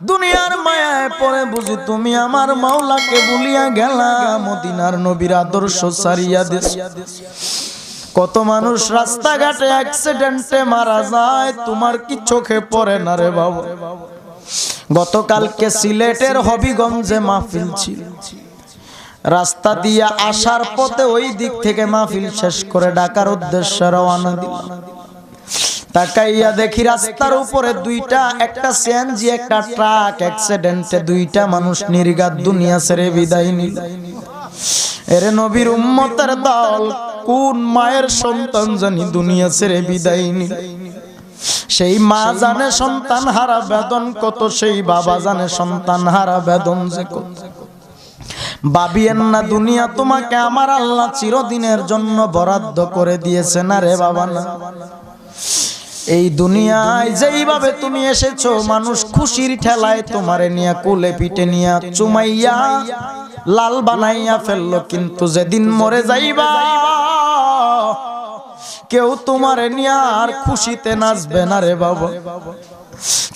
দুনিয়ার মায়ায় পরে বুঝি তুমি আমার মাওলাকে ভুলিয়া গেলা। মদিনার নবীর আদর্শ সারিয়া দিস। কত মানুষ রাস্তাঘাটে অ্যাক্সিডেন্টে মারা যায়, তোমার কি চোখে পড়ে না রে বাবা? গতকালকে সিলেটের হবিগঞ্জে মাহফিল ছিল। রাস্তা দিয়ে আসার পথে ওই দিক থেকে মাহফিল শেষ করে ডাকার উদ্দেশ্যে রওনা দিলাম। তাকাইয়া দেখি রাস্তার উপরে দুইটা, একটা সিএনজি, একটা ট্রাক অ্যাক্সিডেন্টে দুইটা মানুষ নির্গাত, দুনিয়া ছেড়ে বিদায় নিল। এরে নবীর উম্মতের দল কোন মায়ের সন্তান জানি দুনিয়া ছেড়ে বিদায় নিল। সেই মা জানে সন্তান হারা বেদন কত, সেই বাবা জানে সন্তান হারা বেদন যে কত। ভাবিয়েন না দুনিয়া তোমাকে আমার আল্লাহ চিরদিনের জন্য বরাদ্দ করে দিয়েছে না রে বাবা না। এই দুনিয়ায় যেইভাবে তুমি এসেছ, মানুষ খুশির ঠেলায় তোমারে নিয়ে, কোলে পিঠে নিয়ে চুমাইয়া, লাল বানাইয়া ফেলল। কিন্তু যেদিন মরে যাইবা, কেউ তোমারে নিয়ে আর খুশিতে নাচবে না রে বাবা।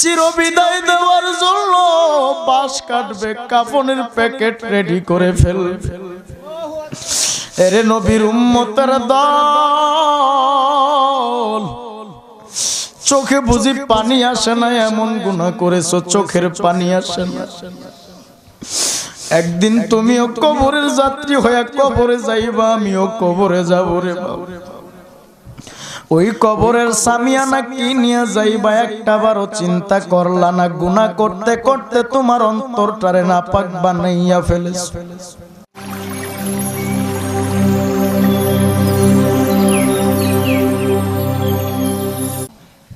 চির বিদায় দেওয়ার জন্য বাস কাটবে, কাপনের প্যাকেট রেডি করে ফেল। এরে নবীর উম্মতের দল চোখে বুঝি পানি আসে না এমন গুণা করেছ চোখের পানি আসে না। একদিন তুমিও কবরের যাত্রী হয়ে কবরে যাইবা আমিও কবরে যাব রে ওই কবরের সামিয়ানা কি নিয়ে যাইবা একটা বারও চিন্তা করলা না। গুনাহ করতে করতে তোমার অন্তরটারে না পাক বানাইয়া ফেলেছ।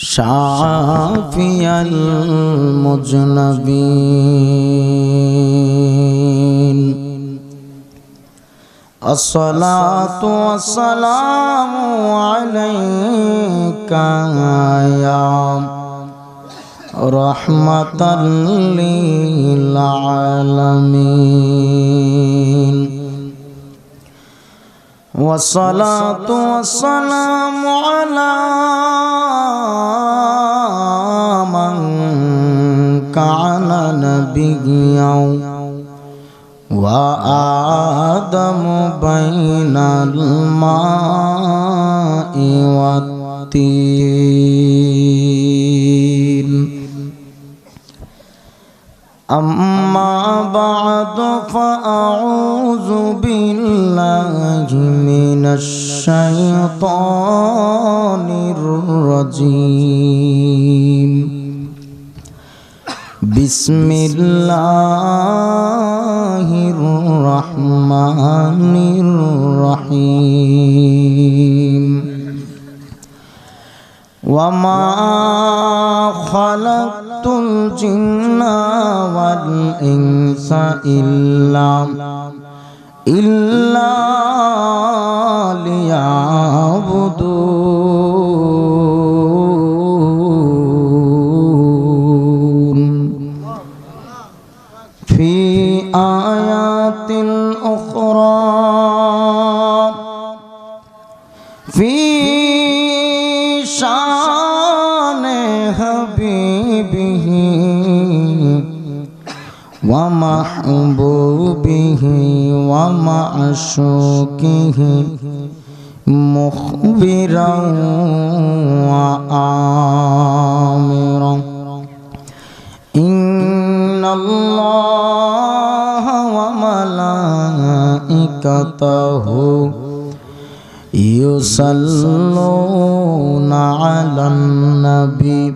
شافي المذنبين الصلاة والسلام عليك يا رحمة للعالمين. والصلاة والسلام على كان نبيا وآدم بين الماء والطين أما بعد فأعوذ بالله من الشيطان الرجيم بسم الله الرحمن الرحيم وما خلقت الجن والإنس إلا إلا ليعبدون ومحبوبه ومعشوقه مخبرا وآمرا إن الله وملائكته يصلون على النبي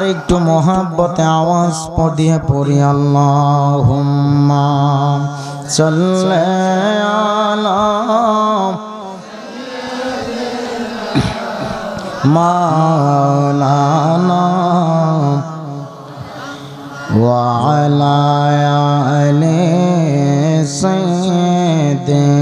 আর একটু মহাব্বতে আওয়াজ পদিয়ে পড়ি আল্লাহুম্মা সাল্লি আলা মাওলানা وعلى آل سيدنا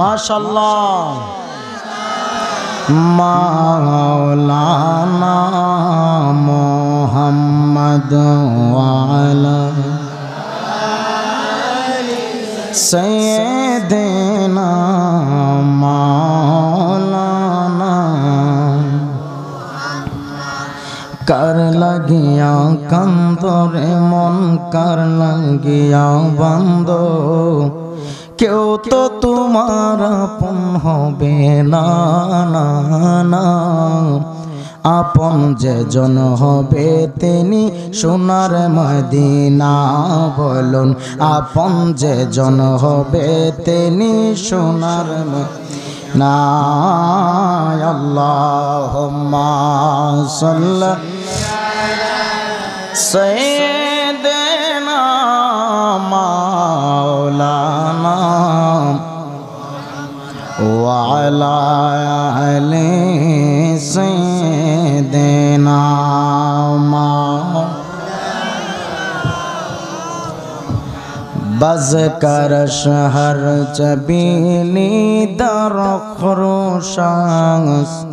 মাশাল্লাহ। মাওলানা মোহাম্মদ ওয়ালা সৈয়দনা কার লাগিয়া কান্দরে মন, কার লাগিয়া বান্দ কেউ তো তোমার আপন হবে না না আপন যে জন হবে তিনি সোনার মদিনা বলুন। আপন যে জন হবে তিনি সোনার না আল্লাহ সাল্লাহ سيدنا مولانا وعلى آل سيدنا ما بذكر شهر جبيني در خروشانس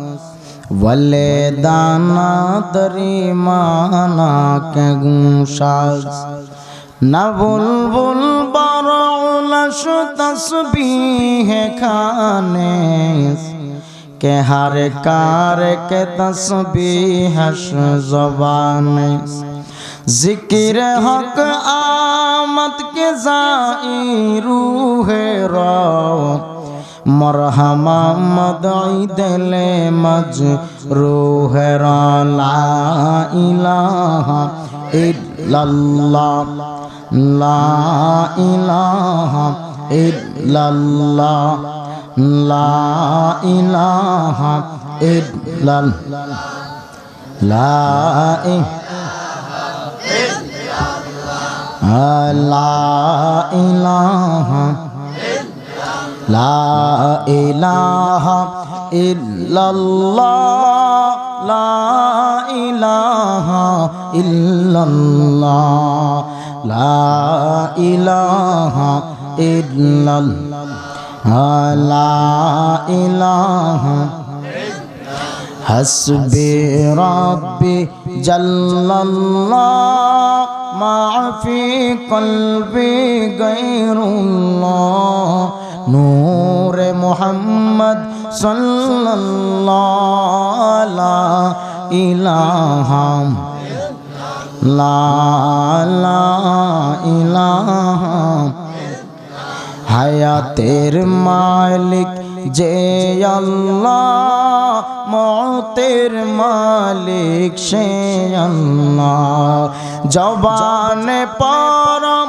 વલે દાના તરી માના કે ગુસાજ না বুলবুল বরশ তসবিহ খানে কে হার কার কে তসবিহস জবানে জিকির হক আমত কে যাই রুহে রব মরহমা মদই দেলে মজ রোহর ইলাহা ইল্লাল্লাহ, লা ইলাহা ইল্লাল্লাহ, লা ইলাহা ইল্লাল্লাহ, লা ইলাহা ইল্লাল্লাহ, লা ইলাহা لا إله إلا الله لا إله إلا الله لا إله إلا الله لا إله. حسبي ربي جل الله. ما في قلبي غير الله. নূর মোহাম্মদ সাল্লাল্লাহ ইলাহাম লালা ইলাহাম হায়াতের মালিক যে আল্লাহ, মতের মালিক সে আল্লাহ। জবানে পরম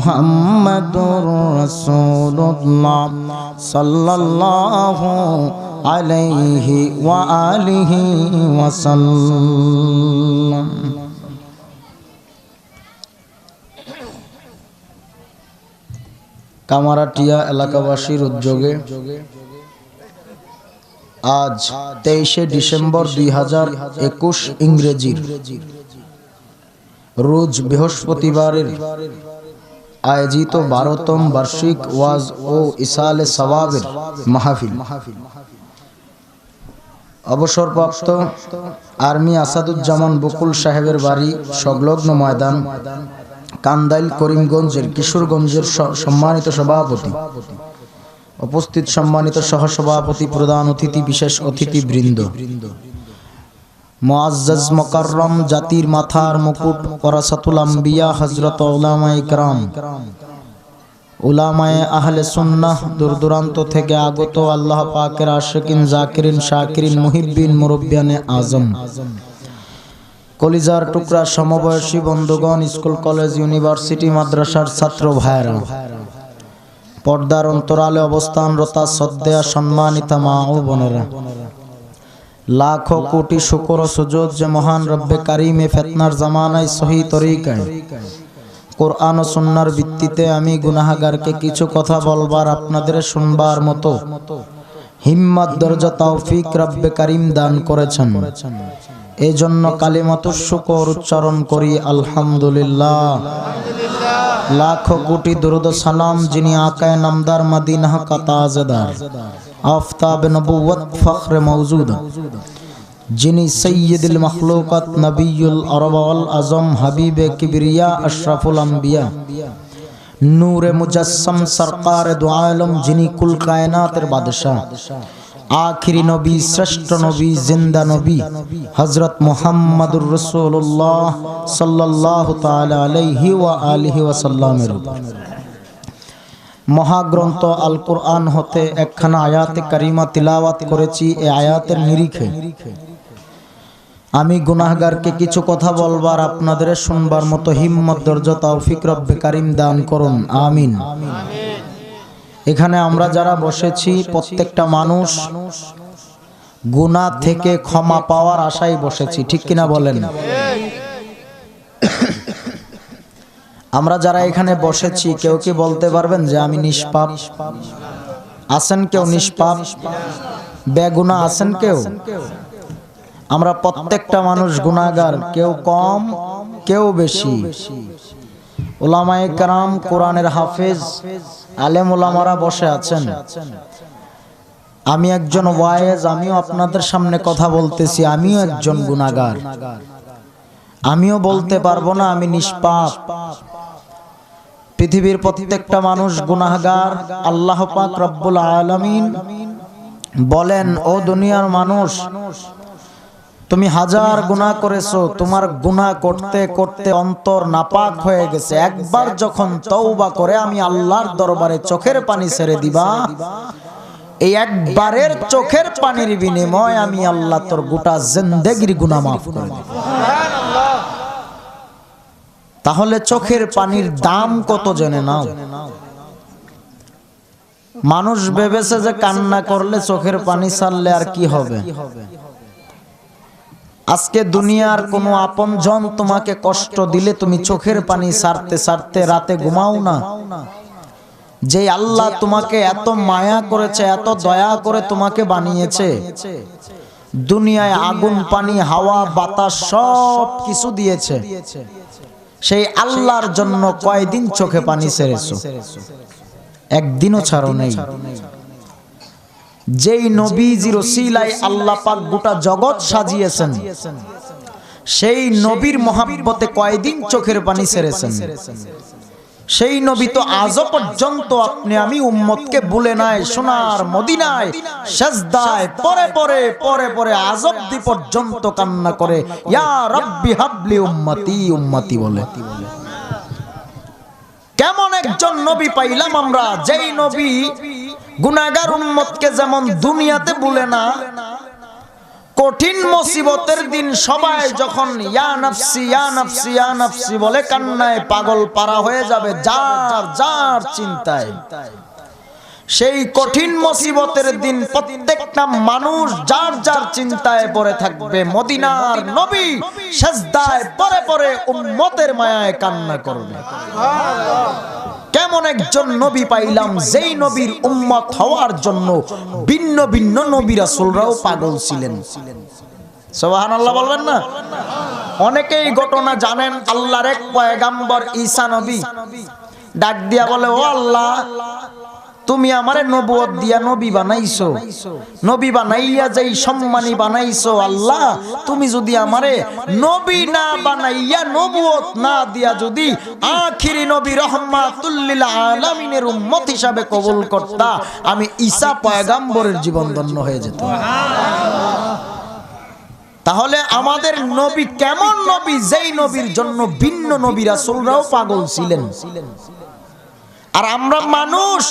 মুহাম্মাদুর রাসূলুল্লাহ সাল্লাল্লাহু আলাইহি ওয়া আলিহি ওয়াসাল্লাম। কামারাটিয়া এলাকাবাসীর উদ্যোগে আজ তেইশে ডিসেম্বর দুই হাজার একুশ ইংরেজির রোজ বৃহস্পতিবারের আয়োজিত বারোতম বার্ষিক ওয়াজ ও ইসালে সওয়াবের মাহফিল। অবসরপ্রাপ্ত আর্মি আসাদুজ্জামান বকুল সাহেবের বাড়ি সংলগ্ন ময়দান, কান্দাইল করিমগঞ্জের কিশোরগঞ্জের সম্মানিত সভাপতি। উপস্থিত সম্মানিত সহসভাপতি প্রধান অতিথি, বিশেষ অতিথি মুআজ্জাজ মুকাররম জাতির মাথার মুকুট ওরাসাতুল আম্বিয়া হযরত উলামায়ে ইকরাম উলামায়ে আহলে সুন্নাহ দূর দূরান্ত থেকে আগত আল্লাহ পাকের আশিকিন, জাকিরিন, শাকিরিন, মুহিব্বিন, মুরব্বিয়ানে আজম। কলিজার টুকরা সমবয়সী বন্ধুগণ, স্কুল, কলেজ, ইউনিভার্সিটি, মাদ্রাসার ছাত্র ভাইরা পর্দার অন্তরালে অবস্থানরতা সদ্দেয়া সম্মানিতা মা ও বোনেরা লাখো কোটি শুকর সুযোগ যে মহান রব্বে কারিমে ফেতনার জামানায় সহি তরিকায়। কোরআন ও সুন্নার ভিত্তিতে আমি গুনাহাগারকে কিছু কথা বলবার আপনাদের শুনবার মতো। হিম্মত, দরজা, তৌফিক রব্বে কারিম দান করেছেন। এই জন্য কালিমাত শুকর উচ্চারণ করি, আলহামদুলিল্লাহ। লাখো কোটি দরুদ সালাম যিনি আকায় নামদার মদিনা কা আফতাব নবুয়ত ফখর মওজুদ। যিনি সৈয়দুল মখলুকাত নবিয়ুল আরব ওয়াল আজম হাবিবে কিবরিয়া আশরাফুল আম্বিয়া। নূরে মুজাসসাম সরকার দু আলম যিনি কুল কায়নাতের বাদশাহ। আখিরি নবী, শ্রেষ্ঠ নবী, জিন্দা নবী হজরত মুহাম্মাদুর রসুল্লাহ সাল্লাহ তাআলা আলাইহি ওয়া আলিহি ওয়াসাল্লামের উপর। মহাগ্রন্থ আল কোরআন হতে একখানা আয়াতে কারিমা তিলাওয়াত করেছি এই আয়াতের নিরিখে। আমি গুনাহগারকে কিছু কথা বলবার আপনাদের শুনবার মতো হিম্মত দর্জ তৌফিক রব্বে কারিম দান করুন, আমিন। এখানে আমরা যারা বসেছি, প্রত্যেকটা মানুষ গুনাহ থেকে ক্ষমা পাওয়ার আশায় বসেছি, ঠিক কিনা বলেন? আমরা যারা এখানে বসেছি, কেউ কি বলতে পারবেন যে আমি নিষ্পাপ? আছেন কেউ নিষ্পাপ? বেগুনা আছেন কেউ? আমরা প্রত্যেকটা মানুষ গুনাহগার, কেউ কম, কেউ বেশি। ওলামায়ে কারাম, কোরআনের হাফেজ, আলেম ওলামারা বসে আছেন। আমি একজন ওয়ায়েজ, আমিও আপনাদের সামনে কথা বলতেছি, আমিও একজন গুনাহগার। আমিও বলতে পারব না আমি নিষ্পাপ। পৃথিবীর প্রত্যেকটা মানুষ গুনাহগার, আল্লাহ পাক রব্বুল আলামিন বলেন, ও দুনিয়ার মানুষ, তুমি হাজার গুনাহ করেছ, তোমার গুনাহ করতে করতে অন্তর নাপাক হয়ে গেছে। একবার যখন তওবা করে আমি আল্লাহর দরবারে চোখের পানি ছেড়ে দিবা, এই একবারের চোখের পানির বিনিময় আমি আল্লাহ তোর গোটা জিন্দেগির গুনাহ মাফ করে দেব। তাহলে চোখের পানির দাম কত জেনে নাও। মানুষ ভেবেছে যে কান্না করলে চোখের পানি ছাড়লে আর কি হবে? আজকে দুনিয়ার কোনো আপন জন তোমাকে কষ্ট দিলে তুমি চোখের পানি সারতে সারতে রাতে ঘুমাও না। যে আল্লাহ তোমাকে এত মায়া করেছে এত দয়া করে তোমাকে বানিয়েছে। দুনিয়ায় আগুন পানি হাওয়া বাতাস সব কিছু দিয়েছে। সেই আল্লাহর জন্য কয়দিন চোখে পানি ছেড়েছো একদিনও ছাড়ো নেই। যেই নবীজির ওসিলায় আল্লাহ পাক গোটা জগৎ সাজিয়েছেন, সেই নবীর মহাব্বতে কয়দিন চোখের পানি ছেড়েছেন সেই নবী তো আজও পর্যন্ত আপনি আমি উম্মতকে বলে নাই সোনার মদিনায় সেজদায় পরে পরে পরে পরে আজ অব্দি পর্যন্ত কান্না করে ইয়া রাব্বি হাবলি উম্মতি উম্মতি বলে। কেমন একজন নবী পাইলাম আমরা যেই নবী গুনাগার উম্মতকে যেমন দুনিয়াতে বলে না কঠিন মুসিবতের দিন সবাই যখন ইয়া নাফসি, ইয়া ইয়া বলে কান্নায় পাগল পারা হয়ে যাবে, যার যার চিন্তায়। সেই কঠিন মুসিবতের দিন প্রত্যেকটা মানুষ যার যার চিন্তায় পড়ে থাকবে, মদিনার নবী সেজদায় পরে পরে উম্মতের মায়ায় কান্না করবে। কেমন একজন নবী পাইলাম, যেই নবীর উম্মত হওয়ার জন্য ভিন্ন ভিন্ন নবী রাসূলরাও পাগল ছিলেন। অনেকেই ঘটনা জানেন ডাক দিয়া বলে, ও আল্লাহ তুমি আমারে নবুয়ত দিয়া নবী বানাইছো। নবী বানাইয়া যেই সম্মানী বানাইছো আল্লাহ, তুমি যদি আমারে নবী না বানাইয়া নবুয়ত না দিয়া যদি আখিরি নবী রহমাতুল্লিল আলামিনের উম্মত হিসাবে কবুল করতা, আমি ঈসা পয়গাম্বরের জীবন ধন্য হয়ে যেত তাহলে আমাদের নবী কেমন নবী? যেই নবীর জন্য ভিন্ন নবী রাসূলরাও পাগল ছিলেন। আর আমরা মানুষ,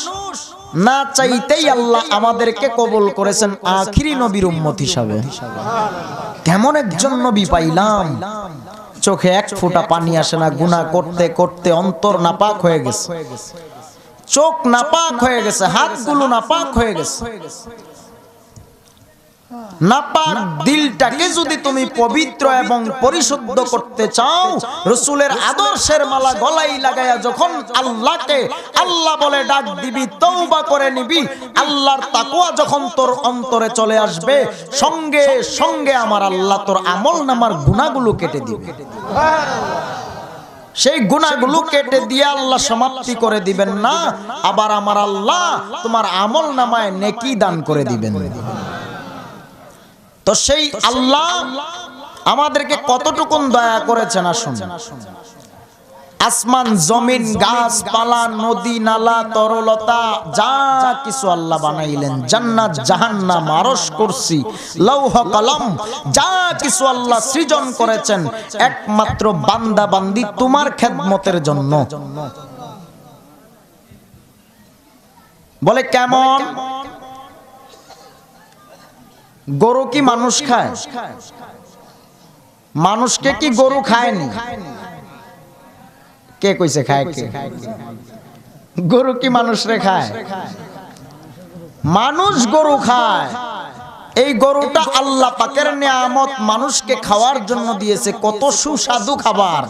না চাইতেই আল্লাহ আমাদেরকে কবল করেছেন আখিরি নবীর উম্মত হিসাবে। কেমন একজন নবী পাইলাম, চোখে এক ফোঁটা পানি আসে না, গুনাহ করতে করতে অন্তর নাপাক হয়ে গেছে। চোখ নাপাক হয়ে গেছে, হাতগুলো নাপাক হয়ে গেছে। নাপাক দিলটাকে যদি তুমি পবিত্র এবং পরিশুদ্ধ করতে চাও, রসুলের আদর্শের মালা গলাই লাগাইয়া যখন আল্লাহকে আল্লাহ বলে ডাক দিবি তৌবা করে নিবি, আল্লাহর তাকুয়া যখন তোর অন্তরে চলে আসবে, সঙ্গে সঙ্গে আমার আল্লাহ তোর আমল নামার গুণাগুলো কেটে দিবে। সেই গুণাগুলো কেটে দিয়ে আল্লাহ সমাপ্তি করে দিবেন না, আবার আমার আল্লাহ তোমার আমল নামায় নেকি দান করে দিবেন। তো সেই আল্লাহ আমাদেরকে কতটুকুন দয়া করেছেন আসুন। আসমান জমিন গাছপালা নদী নালা তরলতা যা কিছু আল্লাহ বানাইলেন। জান্নাত জাহান্নাম আরশ করছি লৌহ কলম যা কিছু আল্লাহ সৃজন করেছেন। একমাত্র বান্দা বান্দি তোমার খেদমতের জন্য। বলে কেমন? গরু কি মানুষ খায়? মানুষকে কি গরু খায়নি? কে কইছে খায় কে? গরু কি মানুষ রে খায়? মানুষ গরু খায়। এই গরুটা আল্লাহ পাকের নিয়ামত মানুষকে খাওয়ার জন্য দিয়েছে। কত সুস্বাদু খাবার।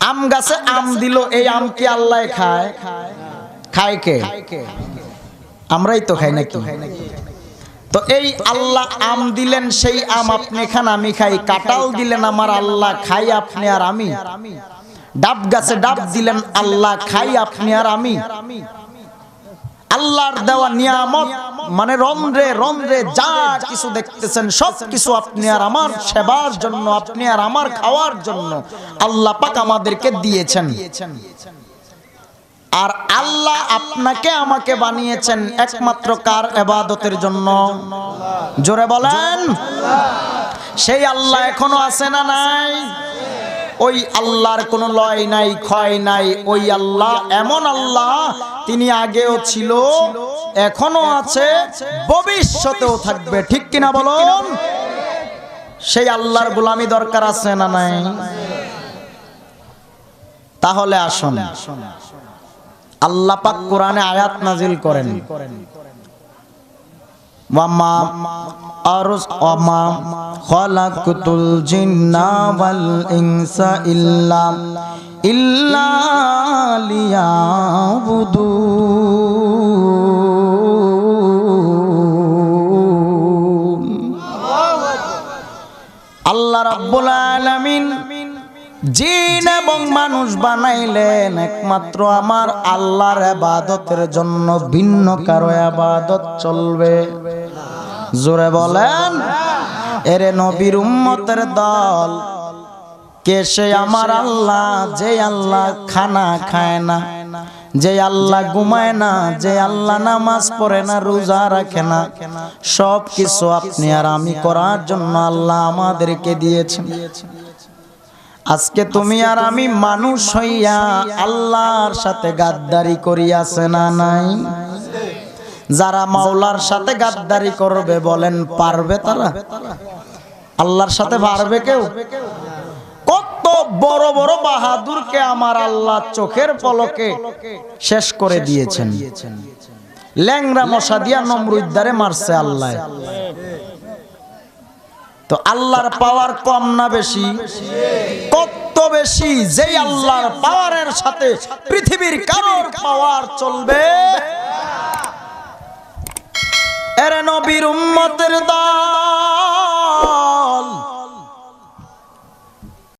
আম গাছে আম দিল এই আম কি আল্লাহ খায়? খায় কে? আমরাই তো খাই নাকি? তো এই আল্লাহ আম দিলেন সেই আম আপনি খান আমি খাই। কাটাল দিলেন আমার আল্লাহ খাই আপনি আর আমি। ডাব গাছে ডাব দিলেন আল্লাহ খাই আপনি আর আমি। আল্লাহর দেওয়া নিয়ামত মানে রন্ধ্রে রন্ধ্রে যা কিছু দেখতেছেন সব কিছু আপনি আর আমার সেবার জন্য আপনি আর আমার খাওয়ার জন্য আল্লাহ পাক আমাদেরকে দিয়েছেন। আর আল্লাহ আপনাকে আমাকে বানিয়েছেন একমাত্র কার এবাদতের জন্য? জোরে বলেন। সেই আল্লাহ এখনও আছে না নাই? ওই আল্লাহর কোনো লয় নাই, ক্ষয় নাই। ওই আল্লাহ এমন আল্লাহ, তিনি আগেও ছিল, এখনও আছে, ভবিষ্যতেও থাকবে। ঠিক কিনা বলুন? সেই আল্লাহর গোলামি দরকার আছে না নাই? তাহলে আসুন। আল্লাহ পাক কোরআনে আয়াত নাজিল করেন। ইনসা ইল্লা আল্লাহ রাব্বুল আলামিন জিন এবং মানুষ বানাইলেন একমাত্র আমার আল্লাহর আবাদতের জন্য ভিন্ন কারও আবাদত চলবে। জোরে বলেন, এরে নবীর উম্মতের দল, কে সে আমার আল্লাহ, যে আল্লাহ খানা খায় না, যে আল্লাহ ঘুমায় না, যে আল্লাহ নামাজ পড়ে না, রোজা রাখে না সব কিছু আপনি আর আমি করার জন্য আল্লাহ আমাদেরকে দিয়েছেন। আজকে তুমি আর আমি মানুষ হইয়া আল্লাহর সাথে গাদ্দারি করিয়াছে না নাই? যারা মাওলার সাথে গাদ্দারি করবে বলেন, পারবে তারা? আল্লাহর সাথে পারবে কেউ? কত বড় বড় বাহাদুরকে আমার আল্লাহ চোখের পলকে শেষ করে দিয়েছেন। ল্যাংরা মশা দিয়া নমরুদ্দারে মারছে আল্লাহ। তো আল্লাহর পাওয়ার কম না বেশি? কত বেশি যেই আল্লাহর পাওয়ারের সাথে পৃথিবীর কারোর পাওয়ার চলবে? এর নবীর উম্মতের দল